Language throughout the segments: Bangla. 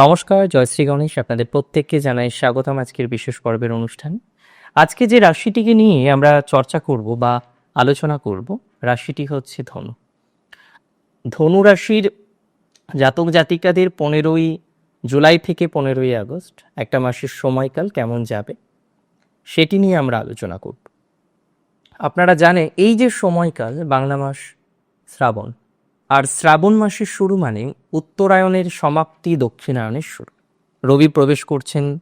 নমস্কার জয়শ্রী গণেশ। আপনাদের প্রত্যেককে জানাই স্বাগতম আজকের বিশেষ পর্বের অনুষ্ঠান। আজকে যে রাশিটিকে নিয়ে আমরা চর্চা করব বা আলোচনা করব, রাশিটি হচ্ছে ধনু। ধনু রাশির জাতক জাতিকাদের পনেরোই জুলাই থেকে পনেরোই আগস্ট, একটা মাসের সময়কাল কেমন যাবে, সেটি নিয়ে আমরা আলোচনা করব। আপনারা জানেন এই যে সময়কাল, বাংলা মাস শ্রাবণ আর শ্রাবণ মাসের শুরু মানে উত্তরায়ণের সমাপ্তি দক্ষিণায়নের শুরু। রবি প্রবেশ করছেন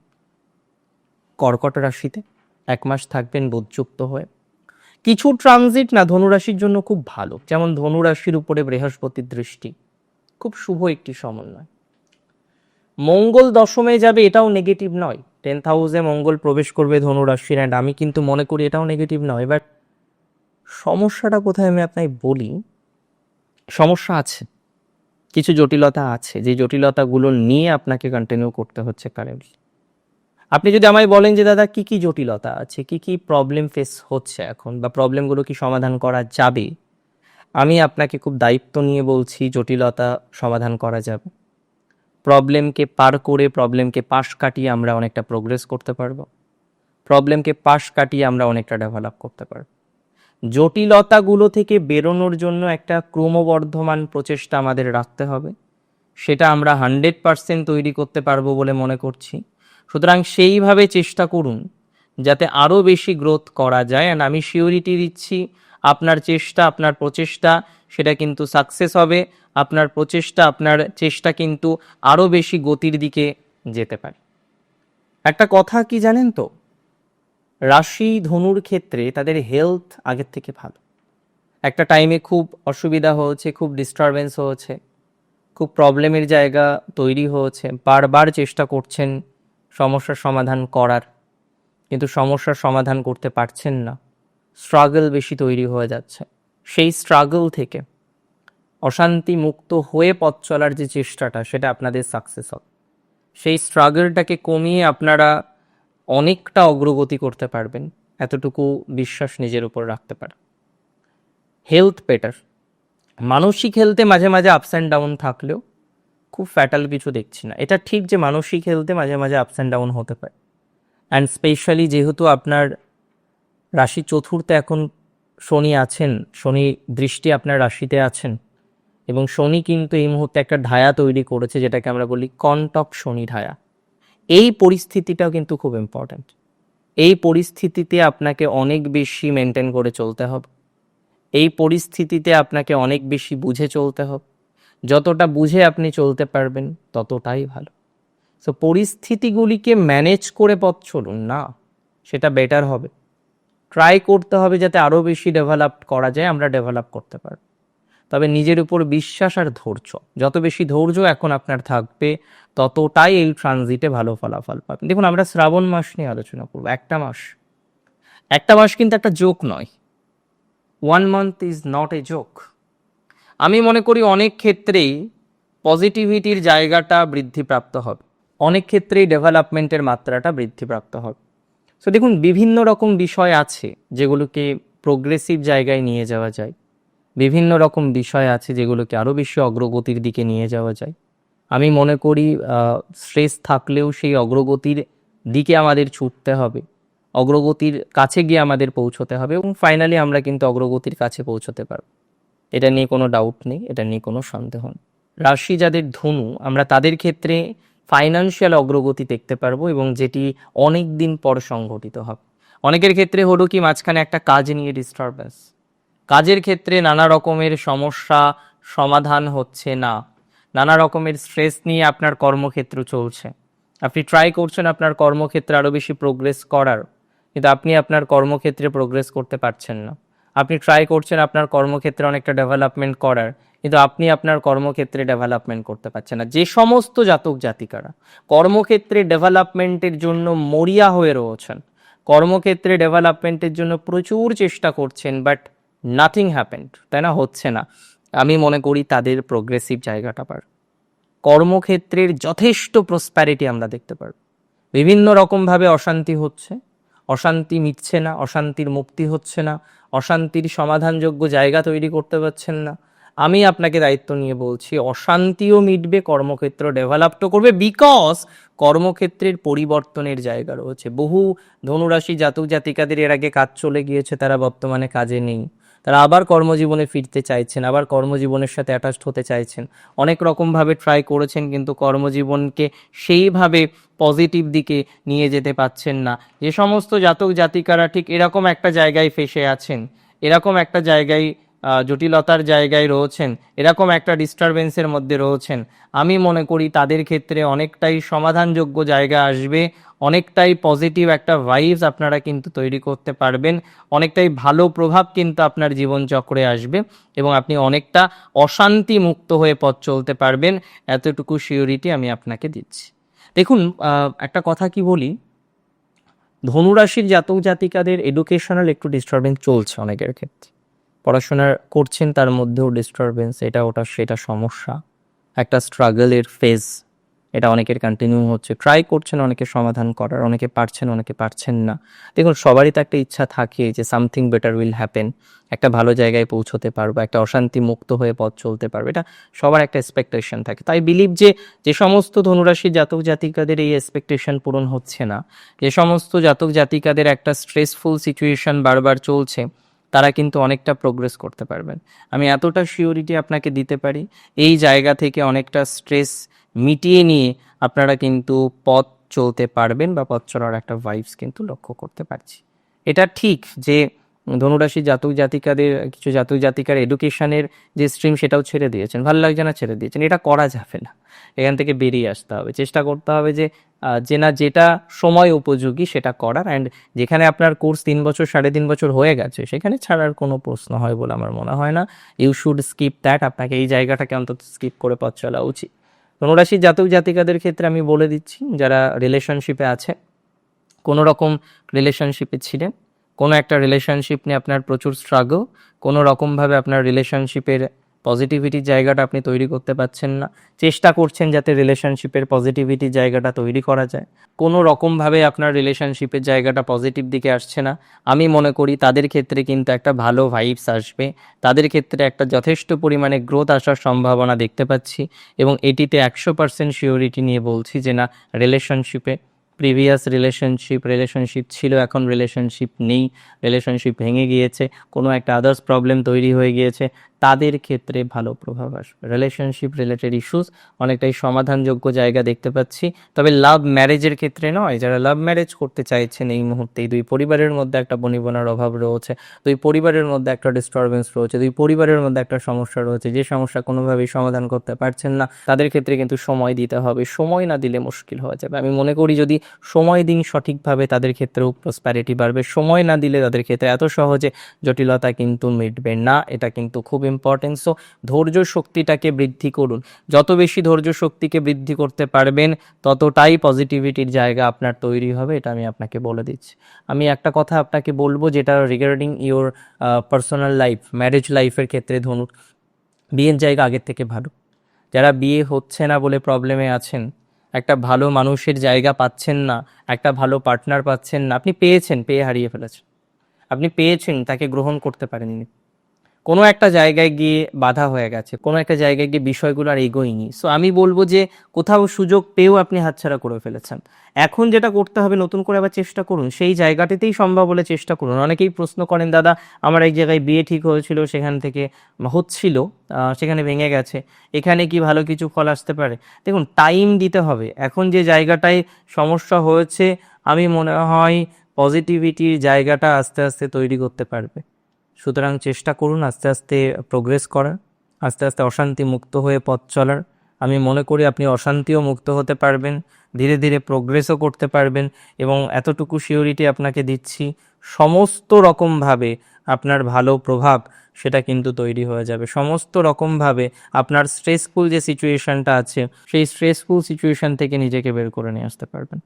কর্কট রাশিতে। এক মাস থাকবেন বোধযুক্ত হয়ে। কিছু ট্রানজিট না, ধনুরাশির জন্য খুব ভালো। যেমন ধনুরাশির উপরে বৃহস্পতির দৃষ্টি। খুব শুভ একটি সমন্বয়। মঙ্গল দশমে যাবে এটাও নেগেটিভ নয়। টেন্থ হাউসে মঙ্গল প্রবেশ করবে ধনুরাশির অ্যান্ড আমি কিন্তু মনে করি এটাও নেগেটিভ নয় বাট সমস্যাটা কোথায় আমি আপনাকে বলি সমস্যা আছে। কিছু জটিলতা আছে। যে জটিলতাগুলো নিয়ে আপনাকে কন্টিনিউ করতে হচ্ছে কারেন্টলি আপনি যদি আমায় বলেন যে, দাদা, কি কি জটিলতা আছে? কি কি প্রবলেম ফেস হচ্ছে এখন? বা প্রবলেমগুলো কি সমাধান করা যাবে? আমি আপনাকে খুব দায়িত্ব নিয়ে বলছি, জটিলতা সমাধান করা যাবে। প্রবলেমকে পার করে প্রবলেমকে পাশ কাটিয়ে আমরা অনেকটা প্রোগ্রেস করতে পারব। প্রবলেমকে পাশ কাটিয়ে আমরা অনেকটা ডেভেলপ করতে পারব। জটিলতাগুলো থেকে বেরোনোর জন্য একটা ক্রমবর্ধমান প্রচেষ্টা আমাদের রাখতে হবে। সেটা আমরা হান্ড্রেড পারসেন্ট তৈরি করতে পারব বলে মনে করছি। সুতরাং সেইভাবে চেষ্টা করুন যাতে আরও বেশি গ্রোথ করা যায়। অ্যান্ড আমি সিওরিটি দিচ্ছি, আপনার চেষ্টা, আপনার প্রচেষ্টা, সেটা কিন্তু সাকসেস হবে। আপনার প্রচেষ্টা, আপনার চেষ্টা কিন্তু আরও বেশি গতির দিকে যেতে পারে। একটা কথা কি জানেন তো? রাশি ধনুর ক্ষেত্রে তাদের হেলথ আগের থেকে ভালো। একটা টাইমে খুব অসুবিধা হয়েছে, খুব ডিস্টারবেন্স হয়েছে, খুব প্রবলেমের জায়গা তৈরি হয়েছে, বারবার চেষ্টা করছেন সমস্যার সমাধান করার, কিন্তু সমস্যার সমাধান করতে পারছেন না। স্ট্রাগল বেশি তৈরি হয়ে যাচ্ছে। সেই স্ট্রাগল থেকে অশান্তি মুক্ত হয়ে পথ চলার যে চেষ্টাটা, সেটা আপনাদের সাকসেস হবে। সেই স্ট্রাগলটাকে কমিয়ে আপনারা অনেকটা অগ্রগতি করতে পারবেন, এতটুকু বিশ্বাস নিজের উপর রাখতে পারেন হেলথ বেটার মানসিক হেলথে মাঝে মাঝে আপস অ্যান্ড ডাউন থাকলেও খুব ফ্যাটাল কিছু দেখছি না। এটা ঠিক যে মানসিক হেলথে মাঝে মাঝে আপস অ্যান্ড ডাউন হতে পারে। অ্যান্ড স্পেশালি যেহেতু আপনার রাশি চতুর্থে এখন শনি আছেন, শনি দৃষ্টি আপনার রাশিতে আছেন, এবং শনি কিন্তু এই মুহূর্তে একটা ঢায়া তৈরি করেছে, যেটাকে আমরা বলি কন্টক শনি ঢায়া এই পরিস্থিতিটাও কিন্তু খুব ইম্পর্ট্যান্ট এই পরিস্থিতিতে আপনাকে অনেক বেশি মেনটেন করে চলতে হবে। এই পরিস্থিতিতে আপনাকে অনেক বেশি বুঝে চলতে হবে। যতটা বুঝে আপনি চলতে পারবেন, ততটাই ভালো। সো পরিস্থিতিগুলিকে ম্যানেজ করে পথ চলুন, না। সেটা বেটার হবে। ট্রাই করতে হবে যাতে আরও বেশি ডেভেলপ করা যায়, আমরা ডেভেলপ করতে পারব। তবে নিজের উপর বিশ্বাস আর ধৈর্য। যত বেশি ধৈর্য এখন আপনার থাকবে, ততটাই এই ট্রানজিটে ভালো ফলাফল পাবেন। দেখুন, আমরা শ্রাবণ মাস নিয়ে আলোচনা করব। একটা মাস। একটা মাস কিন্তু একটা জোক নয়। One month is not a joke আমি মনে করি অনেক ক্ষেত্রেই পজিটিভিটির জায়গাটা বৃদ্ধিপ্রাপ্ত হবে। অনেক ক্ষেত্রেই ডেভেলপমেন্টের মাত্রাটা বৃদ্ধিপ্রাপ্ত হবে। সো দেখুন, বিভিন্ন রকম বিষয় আছে যেগুলোকে প্রোগ্রেসিভ জায়গায় নিয়ে যাওয়া যায়। বিভিন্ন রকম বিষয় আছে যেগুলোকে আরও বেশি অগ্রগতির দিকে নিয়ে যাওয়া যায়। আমি মনে করি স্ট্রেস থাকলেও সেই অগ্রগতির দিকে আমাদের ছুটতে হবে। অগ্রগতির কাছে গিয়ে আমাদের পৌঁছতে হবে এবং ফাইনালি আমরা কিন্তু অগ্রগতির কাছে পৌঁছতে পারব। এটা নিয়ে কোনো ডাউট নেই, এটা নিয়ে কোনো সন্দেহ নেই। রাশি যাদের ধনু, আমরা তাদের ক্ষেত্রে ফাইন্যান্সিয়াল অগ্রগতি দেখতে পারব এবং যেটি অনেক দিন পর সংঘটিত হবে। অনেকের ক্ষেত্রে হলো কি, মাঝখানে একটা কাজ নিয়ে ডিস্টারবেন্স কাজের ক্ষেত্রে নানা রকমের সমস্যা, সমাধান হচ্ছে না। নানা রকমের স্ট্রেস নিয়ে আপনার কর্মক্ষেত্র চলছে। আপনি ট্রাই করছেন আপনার কর্মক্ষেত্রে আরও বেশি প্রোগ্রেস করার, কিন্তু আপনি আপনার কর্মক্ষেত্রে প্রোগ্রেস করতে পারছেন না। আপনি ট্রাই করছেন আপনার কর্মক্ষেত্রে অনেকটা ডেভেলপমেন্ট করার, কিন্তু আপনি আপনার কর্মক্ষেত্রে ডেভেলপমেন্ট করতে পারছেন না। যে সমস্ত জাতক জাতিকারা কর্মক্ষেত্রে ডেভেলপমেন্টের জন্য মরিয়া হয়ে রয়েছেন, কর্মক্ষেত্রে ডেভেলপমেন্টের জন্য প্রচুর চেষ্টা করছেন বাট নাথিং হ্যাপেন্ড তাই না? হচ্ছে না। আমি মনে করি তাদের প্রোগ্রেসিভ জায়গাটা পার। কর্মক্ষেত্রের যথেষ্ট প্রসপ্যারিটি আমরা দেখতে পারব বিভিন্ন রকমভাবে অশান্তি হচ্ছে। অশান্তি মিটছে না, অশান্তির মুক্তি হচ্ছে না, অশান্তির সমাধানযোগ্য জায়গা তৈরি করতে পারছেন না। আমি আপনাকে দায়িত্ব নিয়ে বলছি, অশান্তিও মিটবে, কর্মক্ষেত্র ডেভেলপও করবে বিকজ কর্মক্ষেত্রের পরিবর্তনের জায়গা রয়েছে। বহু ধনুরাশি জাতক জাতিকাদের এর আগে কাজ চলে গিয়েছে, তারা বর্তমানে কাজে নেই। তারা আবার কর্মজীবনে ফিরতে চাইছেন, আবার কর্মজীবনের সাথে অ্যাটাচড হতে চাইছেন। অনেক রকমভাবে ট্রাই করেছেন কিন্তু কর্মজীবনকে সেইভাবে পজিটিভ দিকে নিয়ে যেতে পাচ্ছেন না। যে সমস্ত জাতক জাতিকারা ঠিক এরকম একটা জায়গায় ফেসে আছেন, এরকম একটা জায়গায় জটিলতার জায়গায় রয়েছেন। এরকম একটা ডিস্টারবেন্সের মধ্যে রয়েছেন। আমি মনে করি তাদের ক্ষেত্রে অনেকটাই সমাধানযোগ্য জায়গা আসবে। অনেকটাই পজিটিভ একটা ভাইবস আপনারা কিন্তু তৈরি করতে পারবেন। অনেকটাই ভালো প্রভাব কিন্তু আপনার জীবনচক্রে আসবে এবং আপনি অনেকটা অশান্তি মুক্ত হয়ে পথ চলতে পারবেন। এতটুকু সিওরিটি আমি আপনাকে দিচ্ছি। দেখুন একটা কথা কি বলি? ধনুরাশির জাতক জাতিকাদের এডুকেশনাল একটু ডিস্টারবেন্স চলছে অনেকের ক্ষেত্রে। পড়াশোনা করছেন, তার মধ্যেও ডিস্টারবেন্স এটা ওটা, সেটা সমস্যা। একটা স্ট্রাগলের ফেজ এটা অনেকের কন্টিনিউ হচ্ছে। ট্রাই করছেন, অনেকে সমাধান করার, অনেকে পারছেন অনেকে পারছেন না। দেখুন, সবারই তো একটা ইচ্ছা থাকে যে সামথিং বেটার উইল হ্যাপেন একটা ভালো জায়গায় পৌঁছতে পারব, একটা অশান্তি মুক্ত হয়ে পথ চলতে পারবে, এটা সবার একটা এক্সপেকটেশন থাকে। তাই বিলিভ যে যে সমস্ত ধনুরাশি জাতক জাতিকাদের এই এক্সপেকটেশন পূরণ হচ্ছে না। যে সমস্ত জাতক জাতিকাদের একটা স্ট্রেসফুল সিচুয়েশন বারবার চলছে তারা কিন্তু অনেকটা প্রোগ্রেস করতে পারবেন। আমি এতটা শিওরিটি আপনাকে দিতে পারি, এই জায়গা থেকে অনেকটা স্ট্রেস মিটিয়ে নিয়ে আপনারা কিন্তু পথ চলতে পারবেন বা পথ চলার একটা ভাইবস কিন্তু লক্ষ্য করতে পারছি। এটা ঠিক যে ধনুরাশি জাতক জাতিকাদের, কিছু জাতক জাতিকার এডুকেশনের যে স্ট্রিম সেটাও ছেড়ে দিয়েছেন, ভালো লাগছে না ছেড়ে দিয়েছেন, এটা করা যাবে না। এখান থেকে বেরিয়ে আসতে হবে। চেষ্টা করতে হবে যে যে না যেটা সময় উপযোগী সেটা করার। অ্যান্ড যেখানে আপনার কোর্স তিন বছর, সাড়ে তিন বছর হয়ে গেছে, সেখানে ছাড়ার কোনো প্রশ্ন হয় বলে আমার মনে হয় না। ইউ শুড স্কিপ দ্যাট আপনাকে এই জায়গাটাকে অন্তত স্কিপ করে পথ চলা উচিত। ধনুরাশি জাতক জাতিকাদের ক্ষেত্রে আমি বলে দিচ্ছি, যারা রিলেশনশিপে আছে, কোনো রকম রিলেশনশিপে ছিলেন, কোনো একটা রিলেশনশিপ নিয়ে আপনার প্রচুর স্ট্রাগল কোনো রকমভাবে আপনার রিলেশনশিপের পজিটিভিটির জায়গাটা আপনি তৈরি করতে পারছেন না। চেষ্টা করছেন যাতে রিলেশনশিপের পজিটিভিটির জায়গাটা তৈরি করা যায়। কোনো রকমভাবে আপনার রিলেশনশিপের জায়গাটা পজিটিভ দিকে আসছে না। আমি মনে করি তাদের ক্ষেত্রে কিন্তু একটা ভালো ভাইবস আসবে। তাদের ক্ষেত্রে একটা যথেষ্ট পরিমাণে গ্রোথ আসার সম্ভাবনা দেখতে পাচ্ছি এবং এটিতে একশো পার্সেন্ট শিওরিটি নিয়ে বলছি যে না রিলেশনশিপে প্রিভিয়াস রিলেশনশিপ রিলেশনশিপ ছিল, এখন রিলেশনশিপ নেই রিলেশনশিপ ভেঙে গিয়েছে, কোনো একটা আদার্স প্রবলেম তৈরি হয়ে গিয়েছে। তাদের ক্ষেত্রে ভালো প্রভাব আসবে রিলেশনশিপ রিলেটেড ইস্যুস অনেকটাই সমাধানযোগ্য জায়গা দেখতে পাচ্ছি। তবে লাভ ম্যারেজের ক্ষেত্রে নয়, যারা লাভ ম্যারেজ করতে চাইছেন এই মুহূর্তে, দুই পরিবারের মধ্যে একটা বনিবনার অভাব রয়েছে, দুই পরিবারের মধ্যে একটা ডিস্টারবেন্স রয়েছে, দুই পরিবারের মধ্যে একটা সমস্যা রয়েছে, যে সমস্যা কোনোভাবেই সমাধান করতে পারছেন না। তাদের ক্ষেত্রে কিন্তু সময় দিতে হবে, সময় না দিলে মুশকিল হয়ে যাবে। আমি মনে করি যদি সময় দিন সঠিকভাবে, তাদের ক্ষেত্রেও প্রসপ্যারিটি বাড়বে। সময় না দিলে তাদের ক্ষেত্রে এত সহজে জটিলতা কিন্তু মিটবে না, এটা কিন্তু খুব ইম্পর্টেন্ট সো ধৈর্য শক্তিটাকে বৃদ্ধি করুন। যত বেশি ধৈর্য শক্তিকে বৃদ্ধি করতে পারবেন, ততটাই পজিটিভিটির জায়গা আপনার তৈরি হবে, এটা আমি আপনাকে বলে দিচ্ছি। আমি একটা কথা আপনাকে বলব যেটা regarding your personal life marriage লাইফের ক্ষেত্রে ধনুর বিয়ের জায়গা আগের থেকে ভালো। যারা বিয়ে হচ্ছে না বলে প্রবলেমে আছেন, একটা ভালো মানুষের জায়গা পাচ্ছেন না, একটা ভালো পার্টনার পাচ্ছেন না, আপনি পেয়েছেন, পেয়ে হারিয়ে ফেলেছেন। আপনি পেয়েছেন, তাকে গ্রহণ করতে পারেননি। কোনো একটা জায়গায় গিয়ে বাধা হয়ে গেছে, কোনো একটা জায়গায় গিয়ে বিষয়গুলো আর এগোয়নি। সো আমি বলব যে কোথাও সুযোগ পেয়েও আপনি হাতছাড়া করে ফেলেছেন। এখন যেটা করতে হবে, নতুন করে আবার চেষ্টা করুন। সেই জায়গাটিতেই সম্ভব হলে চেষ্টা করুন। অনেকেই প্রশ্ন করেন, দাদা, আমার এক জায়গায় বিয়ে ঠিক হয়েছিল, সেখান থেকে হচ্ছিল সেখানে ভেঙে গেছে, এখানে কি ভালো কিছু ফল আসতে পারে? দেখুন টাইম দিতে হবে। এখন যে জায়গাটায় সমস্যা হয়েছে, আমি মনে হয় পজিটিভিটির জায়গাটা আস্তে আস্তে তৈরি করতে পারবে। সুতরাং চেষ্টা করুন আস্তে আস্তে প্রোগ্রেস করার, আস্তে আস্তে অশান্তি মুক্ত হয়ে পথ চলার। আমি মনে করি আপনি অশান্তিও মুক্ত হতে পারবেন, ধীরে ধীরে প্রোগ্রেসও করতে পারবেন এবং এতটুকু সিওরিটি আপনাকে দিচ্ছি, সমস্ত রকমভাবে আপনার ভালো প্রভাব সেটা কিন্তু তৈরি হয়ে যাবে। সমস্ত রকমভাবে আপনার স্ট্রেসফুল যে সিচুয়েশনটা আছে, সেই স্ট্রেসফুল সিচুয়েশন থেকে নিজেকে বের করে নিয়ে আসতে পারবেন।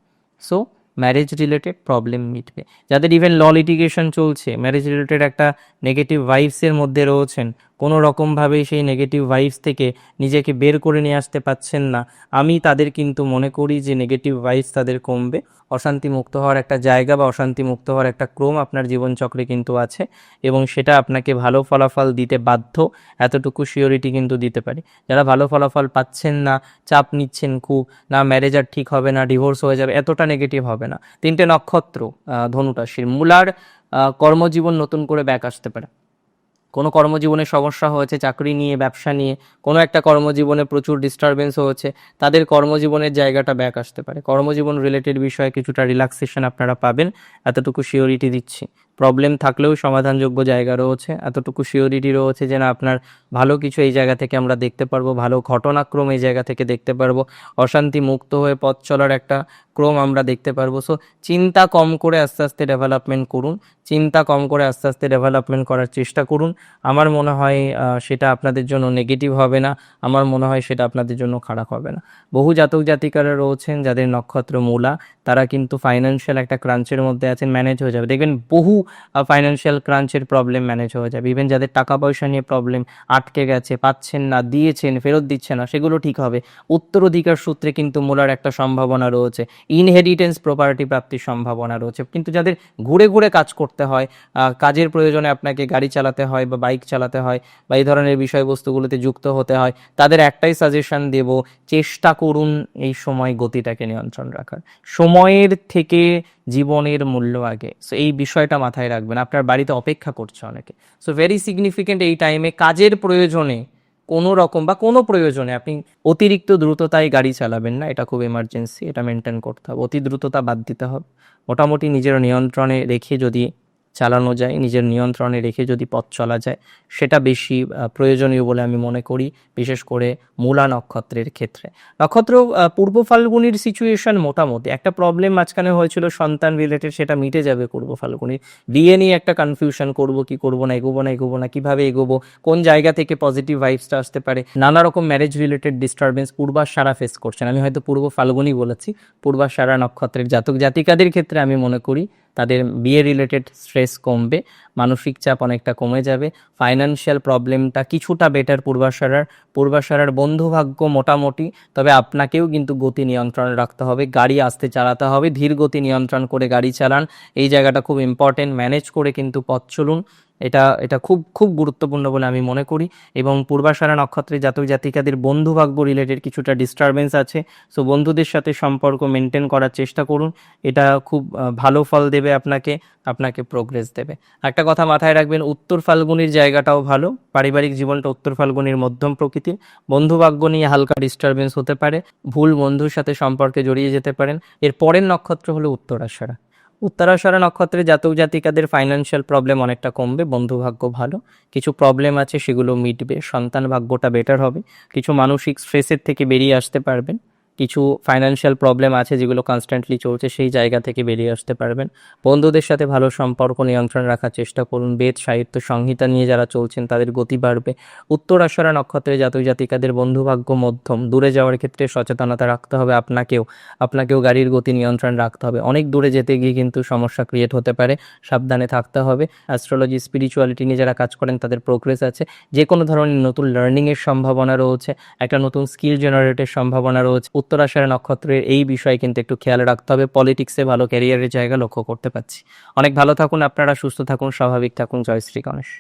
সো ম্যারেজ রিলেটেড প্রবলেম মিটবে। যাদের ইভেন ল লিটিগেশন চলছে ম্যারেজ রিলেটেড একটা নেগেটিভ ভাইবসের মধ্যে রয়েছেন কোনো রকমভাবেই সেই নেগেটিভ ভাইবস থেকে নিজেকে বের করে নিয়ে আসতে পাচ্ছেন না। আমি তাদের কিন্তু মনে করি যে নেগেটিভ ভাইবস তাদের কমবে। অশান্তি মুক্ত হওয়ার একটা জায়গা বা অশান্তি মুক্ত হওয়ার একটা ক্রম আপনার জীবনচক্রে কিন্তু আছে এবং সেটা আপনাকে ভালো ফলাফল দিতে বাধ্য এতটুকু শিওরিটি কিন্তু দিতে পারি। যারা ভালো ফলাফল পাচ্ছেন না চাপ নিচ্ছেন খুব না ম্যারেজ আর ঠিক হবে না ডিভোর্স হয়ে যাবে এতটা নেগেটিভ হবে না। তিনটে নক্ষত্র আহ, ধনু মূলার কর্মজীবন নতুন করে ব্যাক আসতে পারে। কোনো কর্মজীবনে সমস্যা হয়েছে, চাকরি নিয়ে, ব্যবসা নিয়ে, কোনো একটা কর্মজীবনে প্রচুর ডিস্টারবেন্স হয়েছে, তাদের কর্মজীবনের জায়গাটা ব্যাক আসতে পারে। কর্মজীবন রিলেটেড বিষয়ে কিছুটা রিল্যাক্সেশন আপনারা পাবেন। এতটুকু শিওরিটি দিচ্ছি। প্রবলেম থাকলেও সমাধানযোগ্য জায়গা রয়েছে। এতটুকু শিওরিটি রয়েছে যে না, আপনার ভালো কিছু এই জায়গা থেকে আমরা দেখতে পারব, ভালো ঘটনাক্রম এই জায়গা থেকে দেখতে পারব। অশান্তি মুক্ত হয়ে পথ চলার একটা ক্রম আমরা দেখতে পারব। সো চিন্তা কম করে আস্তে আস্তে ডেভেলপমেন্ট করুন। চিন্তা কম করে আস্তে আস্তে ডেভেলপমেন্ট করার চেষ্টা করুন। আমার মনে হয় সেটা আপনাদের জন্য নেগেটিভ হবে না। আমার মনে হয় সেটা আপনাদের জন্য খারাপ হবে না। বহু জাতক জাতিকারা রয়েছেন যাদের নক্ষত্র মূলা। তারা কিন্তু ফাইন্যান্সিয়াল একটা ক্রাঞ্চের মধ্যে আছেন ম্যানেজ হয়ে যাবে। দেখবেন বহু ফাইন্যান্সিয়াল ক্রাঞ্চের প্রবলেম ম্যানেজ হয়ে যাবে। ইভেন যাদের টাকা পয়সা নিয়ে প্রবলেম আটকে গেছে, পাচ্ছেন না, দিয়েছেন, ফেরত দিচ্ছে না, সেগুলো ঠিক হবে। উত্তরাধিকার সূত্রে কিন্তু মূলার একটা সম্ভাবনা রয়েছে। ইনহেরিটেন্স প্রপার্টি প্রাপ্তির সম্ভাবনা রয়েছে। কিন্তু যাদের ঘুরে ঘুরে কাজ করতে হয় কাজের প্রয়োজনে আপনাকে গাড়ি চালাতে হয় বা বাইক চালাতে হয় বা এই ধরনের বিষয়বস্তুগুলোতে যুক্ত হতে হয়, তাদের একটাই সাজেশন দেব, চেষ্টা করুন এই সময় গতিটাকে নিয়ন্ত্রণ রাখার। সময়ের থেকে জীবনের মূল্য আগে। সো এই বিষয়টা মাথায় রাখবেন, আপনার বাড়িতে অপেক্ষা করছে অনেকে। সো ভেরি সিগনিফিকেন্ট এই টাইমে কাজের প্রয়োজনে কোনো রকম বা কোনো প্রয়োজনে আপনি অতিরিক্ত দ্রুততায় গাড়ি চালাবেন না, এটা খুব এমার্জেন্সি এটা মেনটেন করতে হবে। অতি দ্রুততা বাদ দিতে হবে। মোটামুটি নিজের নিয়ন্ত্রণে রেখে যদি চালানো যায়, নিজের নিয়ন্ত্রণে রেখে যদি পথ চলা যায়, সেটা বেশি প্রয়োজনীয় বলে আমি মনে করি, বিশেষ করে মূলা নক্ষত্রের ক্ষেত্রে। নক্ষত্র পূর্ব ফাল্গুনির সিচুয়েশন মোটামুটি। একটা প্রবলেম মাঝখানে হয়েছিল, সন্তান রিলেটেড সেটা মিটে যাবে পূর্ব ফাল্গুনির। বিয়ে নিয়ে একটা কনফিউশন করব কি করব না, এগোবো না এগোবো না, কীভাবে এগোবো, কোন জায়গা থেকে পজিটিভ ভাইবসটা আসতে পারে, নানা রকম marriage related disturbance Purvashadha face করছেন। আমি হয়তো পূর্ব ফাল্গুনি বলেছি পূর্বাশারা নক্ষত্রের জাতক জাতিকাদের ক্ষেত্রে আমি মনে করি তাদের বিয়ে রিলেটেড স্ট্রেস কমবে, মানসিক চাপ অনেকটা কমে যাবে ফাইন্যান্সিয়াল প্রবলেমটা কিছুটা বেটার পূর্বাশারার পূর্বাশারার বন্ধুভাগ্য মোটামুটি, তবে আপনাকেও কিন্তু গতি নিয়ন্ত্রণে রাখতে হবে, গাড়ি আস্তে চালাতে হবে, ধীর গতি নিয়ন্ত্রণ করে গাড়ি চালান। এই জায়গাটা খুব ইম্পর্টেন্ট ম্যানেজ করে কিন্তু পথ চলুন। এটা এটা খুব খুব গুরুত্বপূর্ণ বলে আমি মনে করি। এবং পূর্বাশারা নক্ষত্রে জাতক জাতিকাদের বন্ধুভাগ্য রিলেটেড কিছুটা ডিস্টারবেন্স আছে। সো বন্ধুদের সাথে সম্পর্ক মেনটেন করার চেষ্টা করুন। এটা খুব ভালো ফল দেবে আপনাকে আপনাকে প্রোগ্রেস দেবে। একটা কথা মাথায় রাখবেন, উত্তর ফাল্গুনির জায়গাটাও ভালো। পারিবারিক জীবনটা উত্তর ফাল্গুনির মধ্যম প্রকৃতির। বন্ধুভাগ্য নিয়ে হালকা ডিস্টারবেন্স হতে পারে, ভুল বন্ধুর সাথে সম্পর্কে জড়িয়ে যেতে পারেন। এর পরের নক্ষত্র হলো উত্তরাশারা উত্তরাশরা নক্ষত্রে জাতক জাতিকাদের ফাইন্যান্সিয়াল প্রবলেম অনেকটা কমবে বন্ধু ভাগ্য ভালো। কিছু প্রবলেম আছে, সেগুলো মিটবে, সন্তান ভাগ্যটা বেটার হবে। কিছু মানসিক স্ট্রেসের থেকে বেরিয়ে আসতে পারবেন। কিছু ফাইন্যান্সিয়াল প্রবলেম আছে যেগুলো কনস্ট্যান্টলি চলছে, সেই জায়গা থেকে বেরিয়ে আসতে পারবেন। বন্ধুদের সাথে ভালো সম্পর্ক নিয়ন্ত্রণ রাখার চেষ্টা করুন। বেদ, সাহিত্য, সংহিতা নিয়ে যারা চলছেন, তাদের গতি বাড়বে। উত্তরাশারা নক্ষত্রে জাতক জাতিকাদের বন্ধুভাগ্য মধ্যম। দূরে যাওয়ার ক্ষেত্রে সচেতনতা রাখতে হবে আপনাকেও। আপনাকেও গাড়ির গতি নিয়ন্ত্রণ রাখতে হবে। অনেক দূরে যেতে গিয়ে কিন্তু সমস্যা ক্রিয়েট হতে পারে। সাবধানে থাকতে হবে। অ্যাস্ট্রোলজি স্পিরিচুয়ালিটি নিয়ে যারা কাজ করেন, তাদের প্রোগ্রেস আছে। যে কোনো ধরনের নতুন লার্নিংয়ের সম্ভাবনা রয়েছে। একটা নতুন স্কিল জেনারেটের সম্ভাবনা রয়েছে। উত্তরাশারা নক্ষত্রের এই বিষয়ে কিন্তু একটু খেয়াল রাখতে হবে। পলিটিক্সে ভালো ক্যারিয়ারের জায়গা লক্ষ্য করতে পারছি। অনেক ভালো থাকুন, আপনারা সুস্থ থাকুন, স্বাভাবিক থাকুন। জয় শ্রী গণেশ।